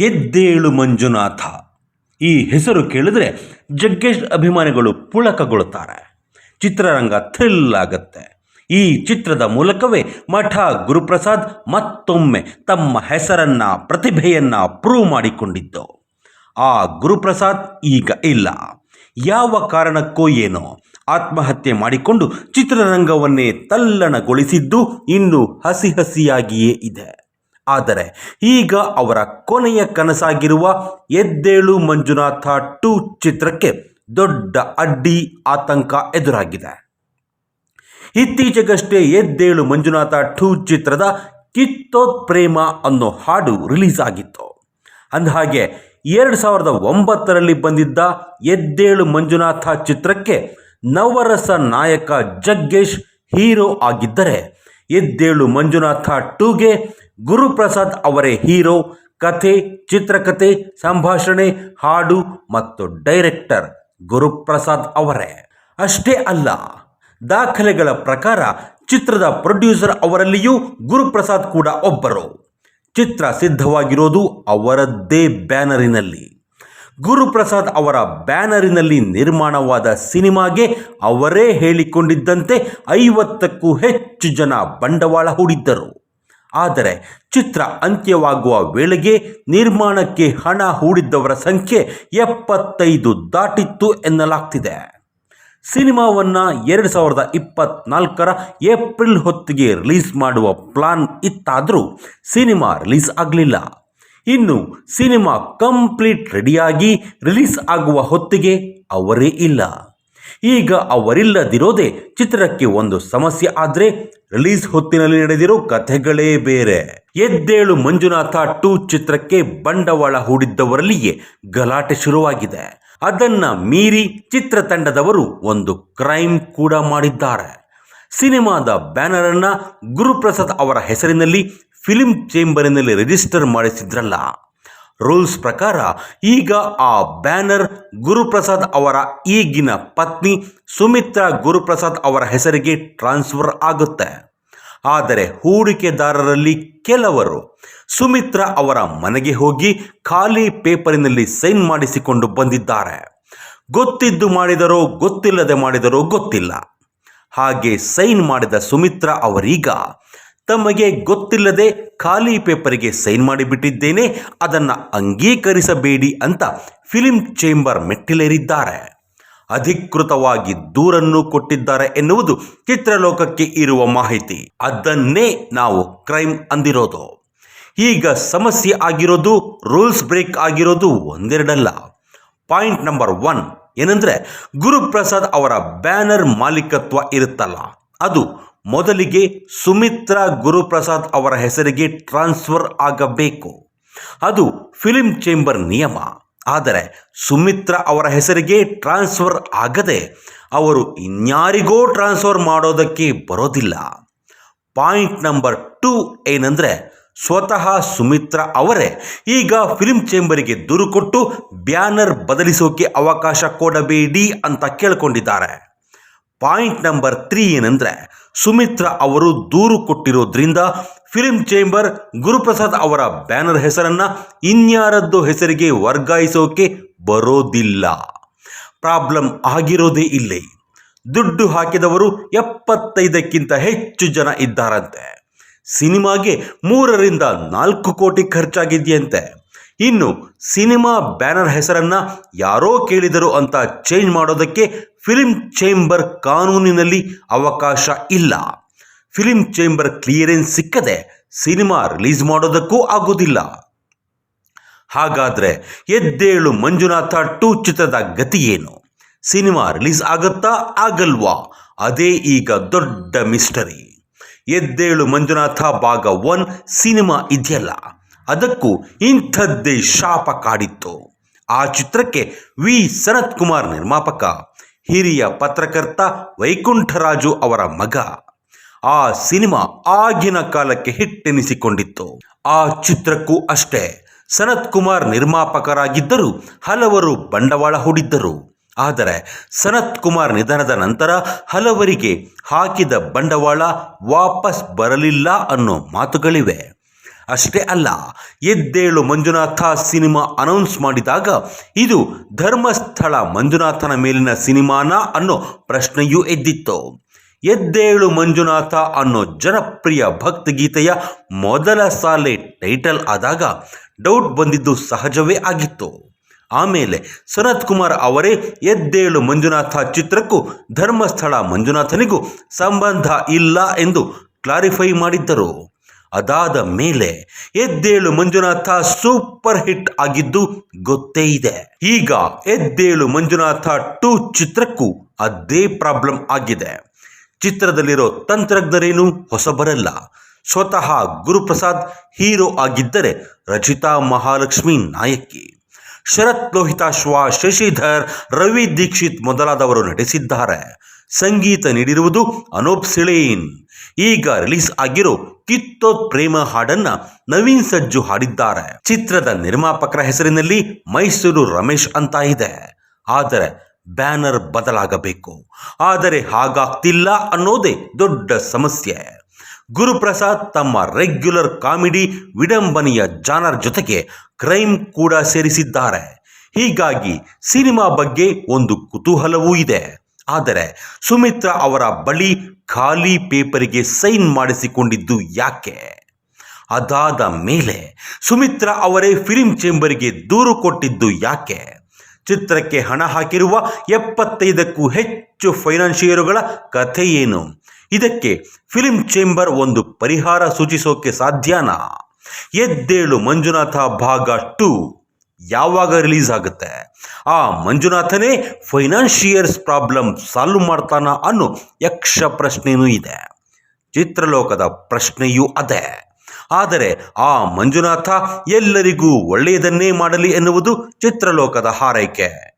ಎದ್ದೇಳು ಮಂಜುನಾಥ. ಈ ಹೆಸರು ಕೇಳಿದ್ರೆ ಜಗ್ಗೇಶ್ ಅಭಿಮಾನಿಗಳು ಪುಳಕಗೊಳ್ಳುತ್ತಾರೆ ಚಿತ್ರರಂಗ ಥ್ರಿಲ್ ಆಗುತ್ತೆ. ಈ ಚಿತ್ರದ ಮೂಲಕವೇ ಮಠ ಗುರುಪ್ರಸಾದ್ ಮತ್ತೊಮ್ಮೆ ತಮ್ಮ ಹೆಸರನ್ನ, ಪ್ರತಿಭೆಯನ್ನ ಪ್ರೂವ್ ಮಾಡಿಕೊಂಡಿದ್ದು. ಆ ಗುರುಪ್ರಸಾದ್ ಈಗ ಇಲ್ಲ. ಯಾವ ಕಾರಣಕ್ಕೋ ಏನೋ ಆತ್ಮಹತ್ಯೆ ಮಾಡಿಕೊಂಡು ಚಿತ್ರರಂಗವನ್ನೇ ತಲ್ಲಣಗೊಳಿಸಿದ್ದು ಇನ್ನು ಹಸಿ ಹಸಿಯಾಗಿಯೇ ಇದೆ. ಆದರೆ ಈಗ ಅವರ ಕೊನೆಯ ಕನಸಾಗಿರುವ ಎದ್ದೇಳು ಮಂಜುನಾಥ ಟು ಚಿತ್ರಕ್ಕೆ ದೊಡ್ಡ ಅಡ್ಡಿ ಆತಂಕ ಎದುರಾಗಿದೆ. ಇತ್ತೀಚೆಗಷ್ಟೇ ಎದ್ದೇಳು ಮಂಜುನಾಥ ಟು ಚಿತ್ರದ ಕಿತ್ತೋತ್ ಪ್ರೇಮ ಅನ್ನೋ ಹಾಡು ರಿಲೀಸ್ ಆಗಿತ್ತು ಅಂದಹಾಗೆ ಎರಡು ಸಾವಿರದ ಒಂಬತ್ತರಲ್ಲಿ ಬಂದಿದ್ದ ಎದ್ದೇಳು ಮಂಜುನಾಥ ಚಿತ್ರಕ್ಕೆ ನವರಸ ನಾಯಕ ಜಗ್ಗೇಶ್ ಹೀರೋ ಆಗಿದ್ದರೆ ಎದ್ದೇಳು ಮಂಜುನಾಥ ಟೂಗೆ ಗುರುಪ್ರಸಾದ್ ಅವರೇ ಹೀರೋ, ಕಥೆ, ಚಿತ್ರಕಥೆ, ಸಂಭಾಷಣೆ, ಹಾಡು ಮತ್ತು ಡೈರೆಕ್ಟರ್ ಗುರುಪ್ರಸಾದ್ ಅವರೇ. ಅಷ್ಟೇ ಅಲ್ಲ, ದಾಖಲೆಗಳ ಪ್ರಕಾರ ಚಿತ್ರದ ಪ್ರೊಡ್ಯೂಸರ್ ಅವರಲ್ಲಿಯೂ ಗುರುಪ್ರಸಾದ್ ಕೂಡ ಒಬ್ಬರು. ಚಿತ್ರ ಸಿದ್ಧವಾಗಿರೋದು ಅವರದ್ದೇ ಬ್ಯಾನರಿನಲ್ಲಿ. ಗುರುಪ್ರಸಾದ್ ಅವರ ಬ್ಯಾನರಿನಲ್ಲಿ ನಿರ್ಮಾಣವಾದ ಸಿನಿಮಾಗೆ ಅವರೇ ಹೇಳಿಕೊಂಡಿದ್ದಂತೆ ಐವತ್ತಕ್ಕೂ ಹೆಚ್ಚು ಜನ ಬಂಡವಾಳ ಹೂಡಿದ್ದರು. ಆದರೆ ಚಿತ್ರ ಅಂತ್ಯವಾಗುವ ವೇಳೆಗೆ ನಿರ್ಮಾಣಕ್ಕೆ ಹಣ ಹೂಡಿದ್ದವರ ಸಂಖ್ಯೆ ಎಪ್ಪತ್ತೈದು ದಾಟಿತ್ತು ಎನ್ನಲಾಗ್ತಿದೆ. ಸಿನಿಮಾವನ್ನು ಎರಡು ಸಾವಿರದ ಇಪ್ಪತ್ನಾಲ್ಕರ ಏಪ್ರಿಲ್ ಹೊತ್ತಿಗೆ ರಿಲೀಸ್ ಮಾಡುವ ಪ್ಲಾನ್ ಇತ್ತಾದರೂ ಸಿನಿಮಾ ರಿಲೀಸ್ ಆಗಲಿಲ್ಲ. ಇನ್ನು ಸಿನಿಮಾ ಕಂಪ್ಲೀಟ್ ರೆಡಿಯಾಗಿ ರಿಲೀಸ್ ಆಗುವ ಹೊತ್ತಿಗೆ ಅವರೇ ಇಲ್ಲ. ಈಗ ಅವರಿಲ್ಲದಿರೋದೇ ಚಿತ್ರಕ್ಕೆ ಒಂದು ಸಮಸ್ಯೆ ಆದರೆ ರಿಲೀಸ್ ಹೊತ್ತಿನಲ್ಲಿ ನಡೆದಿರೋ ಕಥೆಗಳೇ ಬೇರೆ. ಎದ್ದೇಳು ಮಂಜುನಾಥ ಟೂ ಚಿತ್ರಕ್ಕೆ ಬಂಡವಾಳ ಹೂಡಿದ್ದವರಲ್ಲಿಯೇ ಗಲಾಟೆ ಶುರುವಾಗಿದೆ. ಅದನ್ನ ಮೀರಿ ಚಿತ್ರತಂಡದವರು ಒಂದು ಕ್ರೈಮ್ ಕೂಡ ಮಾಡಿದ್ದಾರೆ. ಸಿನಿಮಾದ ಬ್ಯಾನರ್ ಅನ್ನ ಗುರುಪ್ರಸಾದ್ ಅವರ ಹೆಸರಿನಲ್ಲಿ ಫಿಲ್ಮ್ ಚೇಂಬರಿನಲ್ಲಿ ರಿಜಿಸ್ಟರ್ ಮಾಡಿಸಿದ್ರಲ್ಲ. ರೂಲ್ಸ್ ಪ್ರಕಾರ ಈಗ ಆ ಬ್ಯಾನರ್ ಗುರುಪ್ರಸಾದ್ ಅವರ ಈಗಿನ ಪತ್ನಿ ಸುಮಿತ್ರಾ ಗುರುಪ್ರಸಾದ್ ಅವರ ಹೆಸರಿಗೆ ಟ್ರಾನ್ಸ್ಫರ್ ಆಗುತ್ತೆ. ಆದರೆ ಹೂಡಿಕೆದಾರರಲ್ಲಿ ಕೆಲವರು ಸುಮಿತ್ರಾ ಅವರ ಮನೆಗೆ ಹೋಗಿ ಖಾಲಿ ಪೇಪರಿನಲ್ಲಿ ಸೈನ್ ಮಾಡಿಸಿಕೊಂಡು ಬಂದಿದ್ದಾರೆ. ಗೊತ್ತಿದ್ದು ಮಾಡಿದರೋ ಗೊತ್ತಿಲ್ಲದೆ ಮಾಡಿದರೋ ಗೊತ್ತಿಲ್ಲ. ಹಾಗೆ ಸೈನ್ ಮಾಡಿದ ಸುಮಿತ್ರಾ ಅವರೀಗ ತಮಗೆ ಗೊತ್ತಿಲ್ಲದೆ ಖಾಲಿ ಪೇಪರ್ಗೆ ಸೈನ್ ಮಾಡಿಬಿಟ್ಟಿದ್ದೇನೆ, ಅದನ್ನು ಅಂಗೀಕರಿಸಬೇಡಿ ಅಂತ ಫಿಲಿಂ ಚೇಂಬರ್ ಮೆಟ್ಟಿಲೇರಿದ್ದಾರೆ. ಅಧಿಕೃತವಾಗಿ ದೂರನ್ನು ಕೊಟ್ಟಿದ್ದಾರೆ ಎನ್ನುವುದು ಚಿತ್ರಲೋಕಕ್ಕೆ ಇರುವ ಮಾಹಿತಿ. ಅದನ್ನೇ ನಾವು ಕ್ರೈಮ್ ಅಂದಿರೋದು. ಈಗ ಸಮಸ್ಯೆ ಆಗಿರೋದು, ರೂಲ್ಸ್ ಬ್ರೇಕ್ ಆಗಿರೋದು ಒಂದೆರಡಲ್ಲ. ಪಾಯಿಂಟ್ ನಂಬರ್ ಒನ್ ಏನಂದ್ರೆ ಗುರುಪ್ರಸಾದ್ ಅವರ ಬ್ಯಾನರ್ ಮಾಲೀಕತ್ವ ಇರುತ್ತಲ್ಲ. ಅದು ಮೊದಲಿಗೆ ಸುಮಿತ್ರ ಗುರುಪ್ರಸಾದ್ ಅವರ ಹೆಸರಿಗೆ ಟ್ರಾನ್ಸ್ಫರ್ ಆಗಬೇಕು. ಅದು ಫಿಲಿಂ ಚೇಂಬರ್ ನಿಯಮ. ಆದರೆ ಸುಮಿತ್ರಾ ಅವರ ಹೆಸರಿಗೆ ಟ್ರಾನ್ಸ್ಫರ್ ಆಗದೆ ಅವರು ಇನ್ಯಾರಿಗೋ ಟ್ರಾನ್ಸ್ಫರ್ ಮಾಡೋದಕ್ಕೆ ಬರೋದಿಲ್ಲ. ಪಾಯಿಂಟ್ ನಂಬರ್ ಟೂ ಏನಂದರೆ ಸ್ವತಃ ಸುಮಿತ್ರಾ ಅವರೇ ಈಗ ಫಿಲ್ಮ್ ಚೇಂಬರಿಗೆ ದೂರು ಕೊಟ್ಟು ಬ್ಯಾನರ್ ಬದಲಿಸೋಕೆ ಅವಕಾಶ ಕೊಡಬೇಡಿ ಅಂತ ಕೇಳ್ಕೊಂಡಿದ್ದಾರೆ. ಪಾಯಿಂಟ್ ನಂಬರ್ ತ್ರೀ ಏನಂದರೆ, ಸುಮಿತ್ರಾ ಅವರು ದೂರು ಕೊಟ್ಟಿರೋದ್ರಿಂದ ಫಿಲ್ಮ್ ಚೇಂಬರ್ ಗುರುಪ್ರಸಾದ್ ಅವರ ಬ್ಯಾನರ್ ಹೆಸರನ್ನು ಇನ್ಯಾರದ್ದು ಹೆಸರಿಗೆ ವರ್ಗಾಯಿಸೋಕೆ ಬರೋದಿಲ್ಲ. ಪ್ರಾಬ್ಲಮ್ ಆಗಿರೋದೇ ಇಲ್ಲಿ. ದುಡ್ಡು ಹಾಕಿದವರು ಎಪ್ಪತ್ತೈದಕ್ಕಿಂತ ಹೆಚ್ಚು ಜನ ಇದ್ದಾರಂತೆ. ಸಿನಿಮಾಗೆ ಮೂರರಿಂದ ನಾಲ್ಕು ಕೋಟಿ ಖರ್ಚಾಗಿದೆಯಂತೆ. ಇನ್ನು ಸಿನಿಮಾ ಬ್ಯಾನರ್ ಹೆಸರನ್ನ ಯಾರೋ ಕೇಳಿದರು ಅಂತ ಚೇಂಜ್ ಮಾಡೋದಕ್ಕೆ ಫಿಲ್ಮ್ ಚೇಂಬರ್ ಕಾನೂನಿನಲ್ಲಿ ಅವಕಾಶ ಇಲ್ಲ. ಫಿಲ್ಮ್ ಚೇಂಬರ್ ಕ್ಲಿಯರೆನ್ಸ್ ಸಿಕ್ಕದೆ ಸಿನಿಮಾ ರಿಲೀಸ್ ಮಾಡೋದಕ್ಕೂ ಆಗೋದಿಲ್ಲ. ಹಾಗಾದ್ರೆ ಎದ್ದೇಳು ಮಂಜುನಾಥ ಟು ಚಿತ್ರದ ಗತಿ ಏನು ಸಿನಿಮಾ ರಿಲೀಸ್ ಆಗುತ್ತಾ ಆಗಲ್ವಾ? ಅದೇ ಈಗ ದೊಡ್ಡ ಮಿಸ್ಟರಿ. ಎದ್ದೇಳು ಮಂಜುನಾಥ ಭಾಗ ಒನ್ ಸಿನಿಮಾ ಇದೆಯಲ್ಲ. ಅದಕ್ಕೂ ಇಂಥದ್ದೇ ಶಾಪ ಕಾಡಿತ್ತು. ಆ ಚಿತ್ರಕ್ಕೆ ವಿ. ಸನತ್ ಕುಮಾರ್ ನಿರ್ಮಾಪಕ, ಹಿರಿಯ ಪತ್ರಕರ್ತ ವೈಕುಂಠರಾಜು ಅವರ ಮಗ. ಆ ಸಿನಿಮಾ ಆಗಿನ ಕಾಲಕ್ಕೆ ಹಿಟ್ಟೆನಿಸಿಕೊಂಡಿತ್ತು. ಆ ಚಿತ್ರಕ್ಕೂ ಅಷ್ಟೇ ಸನತ್ ಕುಮಾರ್ ನಿರ್ಮಾಪಕರಾಗಿದ್ದರು ಹಲವರು ಬಂಡವಾಳ ಹೂಡಿದ್ದರು. ಆದರೆ ಸನತ್ ಕುಮಾರ್ ನಿಧನದ ನಂತರ ಹಲವರಿಗೆ ಹಾಕಿದ ಬಂಡವಾಳ ವಾಪಸ್ ಬರಲಿಲ್ಲ ಅನ್ನೋ ಮಾತುಗಳಿವೆ. ಅಷ್ಟೇ ಅಲ್ಲ, ಎದ್ದೇಳು ಮಂಜುನಾಥ ಸಿನಿಮಾ ಅನೌನ್ಸ್ ಮಾಡಿದಾಗ ಇದು ಧರ್ಮಸ್ಥಳ ಮಂಜುನಾಥನ ಮೇಲಿನ ಸಿನಿಮಾನ ಅನ್ನೋ ಪ್ರಶ್ನೆಯೂ ಎದ್ದಿತ್ತು. ಎದ್ದೇಳು ಮಂಜುನಾಥ ಅನ್ನೋ ಜನಪ್ರಿಯ ಭಕ್ತಿಗೀತೆಯ ಮೊದಲ ಸಾಲೆ ಟೈಟಲ್ ಆದಾಗ ಡೌಟ್ ಬಂದಿದ್ದು ಸಹಜವೇ ಆಗಿತ್ತು. ಆಮೇಲೆ ಸನತ್ ಕುಮಾರ್ ಅವರೇ ಎದ್ದೇಳು ಮಂಜುನಾಥ ಚಿತ್ರಕ್ಕೂ ಧರ್ಮಸ್ಥಳ ಮಂಜುನಾಥನಿಗೂ ಸಂಬಂಧ ಇಲ್ಲ ಎಂದು ಕ್ಲಾರಿಫೈ ಮಾಡಿದ್ದರು. ಅದಾದ ಮೇಲೆ ಎದ್ದೇಳು ಮಂಜುನಾಥ ಸೂಪರ್ ಹಿಟ್ ಆಗಿದ್ದು ಗೊತ್ತೇ ಇದೆ. ಈಗ ಎದ್ದೇಳು ಮಂಜುನಾಥ ಟೂ ಚಿತ್ರಕ್ಕೂ ಅದೇ ಪ್ರಾಬ್ಲಮ್ ಆಗಿದೆ. ಚಿತ್ರದಲ್ಲಿರೋ ತಂತ್ರಜ್ಞರೇನು ಹೊಸಬರಲ್ಲ. ಸ್ವತಃ ಗುರುಪ್ರಸಾದ್ ಹೀರೋ ಆಗಿದ್ದರೆ ರಚಿತಾ ಮಹಾಲಕ್ಷ್ಮಿ ನಾಯಕಿ. ಶರತ್ ಲೋಹಿತಾಶ್ವ ಶಶಿಧರ್, ರವಿ ದೀಕ್ಷಿತ್ ಮೊದಲಾದವರು ನಟಿಸಿದ್ದಾರೆ. ಸಂಗೀತ ನೀಡಿರುವುದು ಅನೂಪ್ ಸಿಳೇನ್. ಈಗ ರಿಲೀಸ್ ಆಗಿರೋ ಕಿತ್ತೋ ಪ್ರೇಮ ಹಾಡನ್ನ ನವೀನ್ ಸಜ್ಜು ಹಾಡಿದ್ದಾರೆ. ಚಿತ್ರದ ನಿರ್ಮಾಪಕರ ಹೆಸರಿನಲ್ಲಿ ಮೈಸೂರು ರಮೇಶ್ ಅಂತ ಇದೆ. ಆದರೆ ಬ್ಯಾನರ್ ಬದಲಾಗಬೇಕು. ಆದರೆ ಹಾಗಾಗ್ತಿಲ್ಲ ಅನ್ನೋದೇ ದೊಡ್ಡ ಸಮಸ್ಯೆ. ಗುರುಪ್ರಸಾದ್ ತಮ್ಮ ರೆಗ್ಯುಲರ್ ಕಾಮಿಡಿ ವಿಡಂಬನೆಯ ಜಾನರ್ ಜೊತೆಗೆ ಕ್ರೈಮ್ ಕೂಡ ಸೇರಿಸಿದ್ದಾರೆ. ಹೀಗಾಗಿ ಸಿನಿಮಾ ಬಗ್ಗೆ ಒಂದು ಕುತೂಹಲವೂ ಇದೆ. ಆದರೆ ಸುಮಿತ್ರಾ ಅವರ ಬಳಿ ಖಾಲಿ ಪೇಪರಿಗೆ ಸೈನ್ ಮಾಡಿಸಿಕೊಂಡಿದ್ದು ಯಾಕೆ? ಅದಾದ ಮೇಲೆ ಸುಮಿತ್ರಾ ಅವರೇ ಫಿಲ್ಮ್ ಚೇಂಬರ್ಗೆ ದೂರು ಕೊಟ್ಟಿದ್ದು ಯಾಕೆ? ಚಿತ್ರಕ್ಕೆ ಹಣ ಹಾಕಿರುವ ಎಪ್ಪತ್ತೈದಕ್ಕೂ ಹೆಚ್ಚು ಫೈನಾನ್ಷಿಯರುಗಳ ಕಥೆ ಏನು ಇದಕ್ಕೆ ಫಿಲ್ಮ್ ಚೇಂಬರ್ ಒಂದು ಪರಿಹಾರ ಸೂಚಿಸೋಕೆ ಸಾಧ್ಯನಾ? ಎದ್ದೇಳು ಮಂಜುನಾಥ ಭಾಗ ಟು. ಯಾವಾಗ ರಿಲೀಸ್ ಆಗುತ್ತೆ? ಆ, ಮಂಜುನಾಥನೇ ಫೈನಾನ್ಷಿಯರ್ಸ್ ಪ್ರಾಬ್ಲಮ್ ಸಾಲ್ವ್ ಮಾಡ್ತಾನ ಅನ್ನೋ ಯಕ್ಷ ಪ್ರಶ್ನೆಯೂ ಇದೆ. ಚಿತ್ರಲೋಕದ ಪ್ರಶ್ನೆಯೂ ಅದೇ. ಆದರೆ ಆ ಮಂಜುನಾಥ ಎಲ್ಲರಿಗೂ ಒಳ್ಳೆಯದನ್ನೇ ಮಾಡಲಿ ಎನ್ನುವುದು ಚಿತ್ರಲೋಕದ ಹಾರೈಕೆ.